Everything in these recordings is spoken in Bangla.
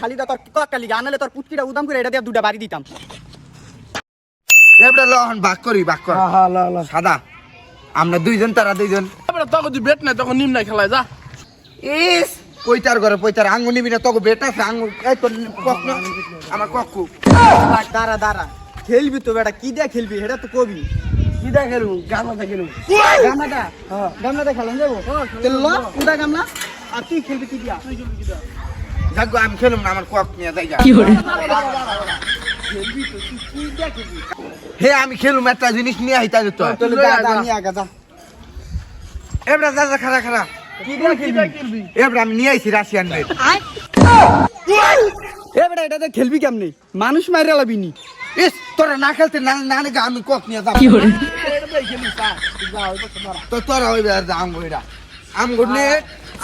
খালি দা তোর কয়েকটা লিগা আনলে তোর পুটকিটা উদাম করে এটা দিয়ে দুটা বাড়ি দিতাম। এবারে লহন ভাগ করি ভাগ কর। সাদা আমরা দুইজন তারা দুইজন। এবারে তখন তুই বেট নাই তখন নিম নাই খেলায় যা। ইস পৈতার ঘরে পৈতার আঙ্গু নিবি না তোকে বেটা আছে আঙ্গু এই তোর কক না আমার কক্কু দাঁড়া দাঁড়া। খেলবি তো বেটা কি দিয়ে খেলবি এটা তো কবি। কি দেখ খেলু গামলাতে খেলু গামলাটা? গামলাটা খেলাম যাব? তেল উদা গামলা। আর তুই খেলবি কি দিয়া? যাক আমি খেলুম না আমার কক নিয়ে যাই তো কি হে আমি খেলুম একটা জিনিস নিয়ে আইতা যেত তোর। এবারে যা যা খারা খারা কি কি এবারে আমি নিয়ে আইছি রাশিয়ান রেড এ বেটা এটাতে খেলবি কেমনি? মানুষ মাইরে লাবি নি। ইস তোরা না খেলতে না না নাকি আমি কক নিয়ে যাব যা। তুই যা ওই তো তোরা হইবে আর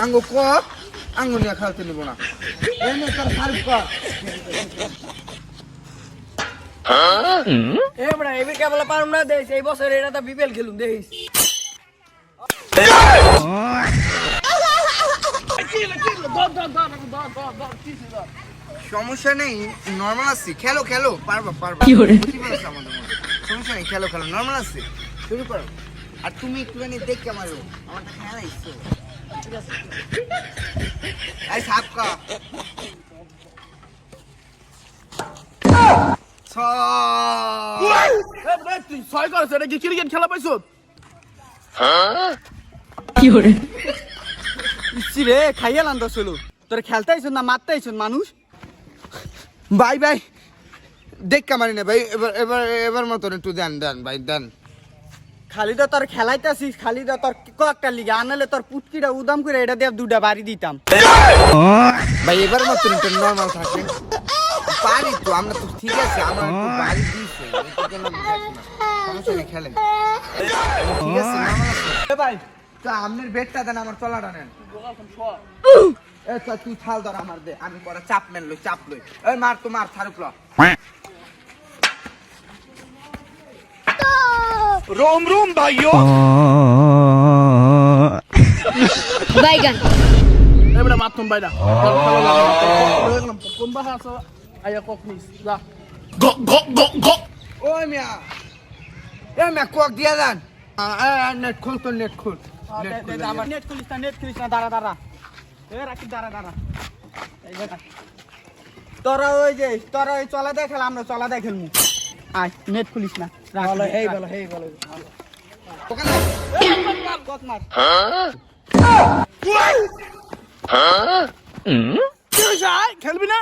আঙ্গু এটা আঙ্গু নিয়ে খেলতে নিব না। সার্ভ কর। এ বেটা এবার কেবল পারুম না দেশ এই বছর এটা তো বিপিএল খেলুম সমস্যা নেই নর্মাল আছি। খেলো খেলো পারবা পারবা। সমস্যা নেই খেলো খেলো নর্মাল আছে। শুরু করো। আর তুমি একটুখানি দেখে মারো। আমার খেলা ইচ্ছে। ঠিক সাপ কা ছয়। কি ক্রিকেট খেলা পাইছো আইসুন না মানুষ ভাই ভাই দেখে মারি না ভাই এবার এবার এবার মতন একটু দেন দেন ভাই দেন খালি তো তোর খেলাইতে আসিস খালি তো তোর কয়েকটা লিগা। আনলে তোর পুটকিটা উদাম করে এটা দিয়ে দুটা বাড়ি দিতাম। ভাই এবার একটু নর্মাল থাকে। পারি তো আমরা তো ঠিক আছে আমরা একটু বাড়ি দিয়েছি। সমস্যা নেই খেলেন। ঠিক আছে normal আছে। এ ভাই তো আপনার বেডটা দেন আমার তলাটা নেন। এ তুই থাল ধর আমার দে আমি পরে চাপ মেন লই চাপ লই। এই মার তো মার থারুক ল। রোম রোম ভাইও ও মিয়া এ মিয়া কক দিয়া না তোরা ওই যে তোরা ওই চলা দেখাল আমরা চলা দেখাল আয় নেট খুলিস না ভালো এই ভালো এই ভালো খেলবি না?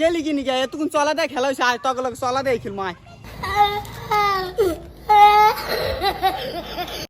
গেলি কি নিকে এতক্ষণ চলা দেয় খেলা হয়েছে আয় তখন চলা দেয় খেলব আয়।